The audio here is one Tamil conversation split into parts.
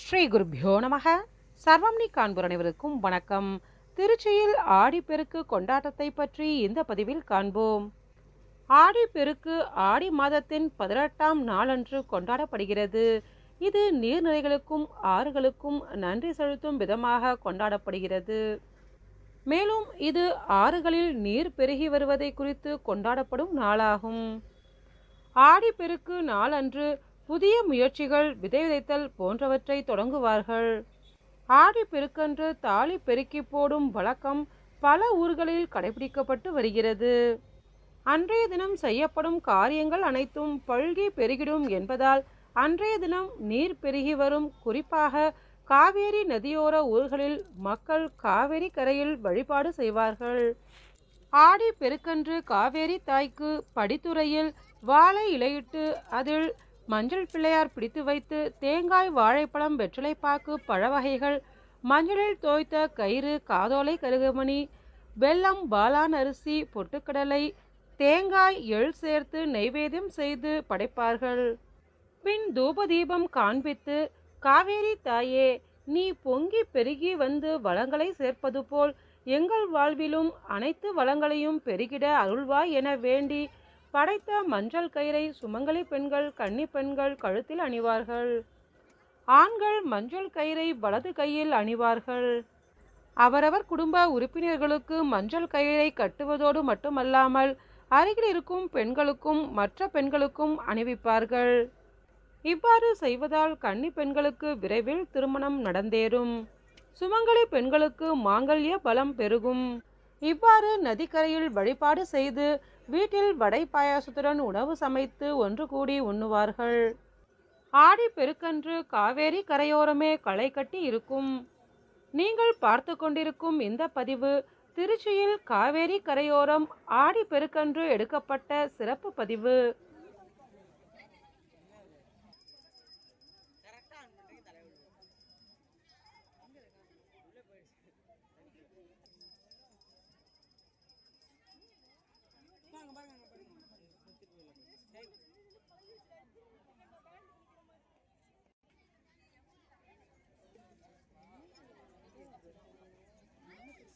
ஸ்ரீ குருபியோ நமக சர்வம்னி காண்போர் அனைவருக்கும் வணக்கம். திருச்சியில் ஆடிப்பெருக்கு கொண்டாட்டத்தை பற்றி இந்த பதிவில் காண்போம். ஆடிப்பெருக்கு ஆடி மாதத்தின் பதினெட்டாம் நாளன்று கொண்டாடப்படுகிறது. இது நீர்நிலைகளுக்கும் ஆறுகளுக்கும் நன்றி செலுத்தும் விதமாக கொண்டாடப்படுகிறது. மேலும் இது ஆறுகளில் நீர் பெருகி வருவதை குறித்து கொண்டாடப்படும் நாளாகும். ஆடிப்பெருக்கு நாளன்று புதிய முயற்சிகள் விதை விதைத்தல் போன்றவற்றை தொடங்குவார்கள். ஆடி பெருக்கன்று தாலி பெருக்கி போடும் வழக்கம் பல ஊர்களில் கடைபிடிக்கப்பட்டு வருகிறது. அன்றைய தினம் செய்யப்படும் காரியங்கள் அனைத்தும் பல்கி பெருகிடும் என்பதால் அன்றைய தினம் நீர் பெருகி வரும். குறிப்பாக காவேரி நதியோர ஊர்களில் மக்கள் காவேரி கரையில் வழிபாடு செய்வார்கள். ஆடி பெருக்கன்று காவேரி தாய்க்கு படித்துறையில் வாழை இலையிட்டு அதில் மஞ்சள் பிள்ளையார் பிடித்து வைத்து தேங்காய் வாழைப்பழம் வெற்றிலைப்பாக்கு பழ வகைகள் மஞ்சளில் தோய்த்த கயிறு காதோலை கருகமணி வெல்லம் பாலான் அரிசி பொட்டுக்கடலை தேங்காய் எள் சேர்த்து நெய்வேதியம் செய்து படைப்பார்கள். பின் தூபதீபம் காண்பித்து காவேரி தாயே நீ பொங்கி பெருகி வந்து வளங்களை சேர்ப்பது போல் எங்கள் வாழ்விலும் அனைத்து வளங்களையும் பெருகிட அருள்வாய் என வேண்டி படைத்த மஞ்சள் கயிறை சுமங்கலி பெண்கள் கன்னி பெண்கள் கழுத்தில் அணிவார்கள். ஆண்கள் மஞ்சள் கயிறை வலது கையில் அணிவார்கள். அவரவர் குடும்ப உறுப்பினர்களுக்கு மஞ்சள் கயிறை கட்டுவதோடு மட்டுமல்லாமல் அருகில் இருக்கும் பெண்களுக்கும் மற்ற பெண்களுக்கும் அணிவிப்பார்கள். இவ்வாறு செய்வதால் கன்னி பெண்களுக்கு விரைவில் திருமணம் நடந்தேறும். சுமங்கலி பெண்களுக்கு மாங்கல்ய பலம் பெருகும். இவ்வாறு நதிக்கரையில் வழிபாடு செய்து வீட்டில் வடை பாயாசத்துடன் உணவு சமைத்து ஒன்று கூடி உண்ணுவார்கள். ஆடி பெருக்கன்று காவேரி கரையோரமே களை கட்டி இருக்கும். நீங்கள் பார்த்து கொண்டிருக்கும் இந்த பதிவு திருச்சியில் காவேரி கரையோரம் ஆடி பெருக்கன்று எடுக்கப்பட்ட சிறப்பு பதிவு.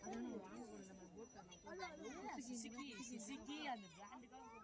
Sige, sige, sige, ano ba?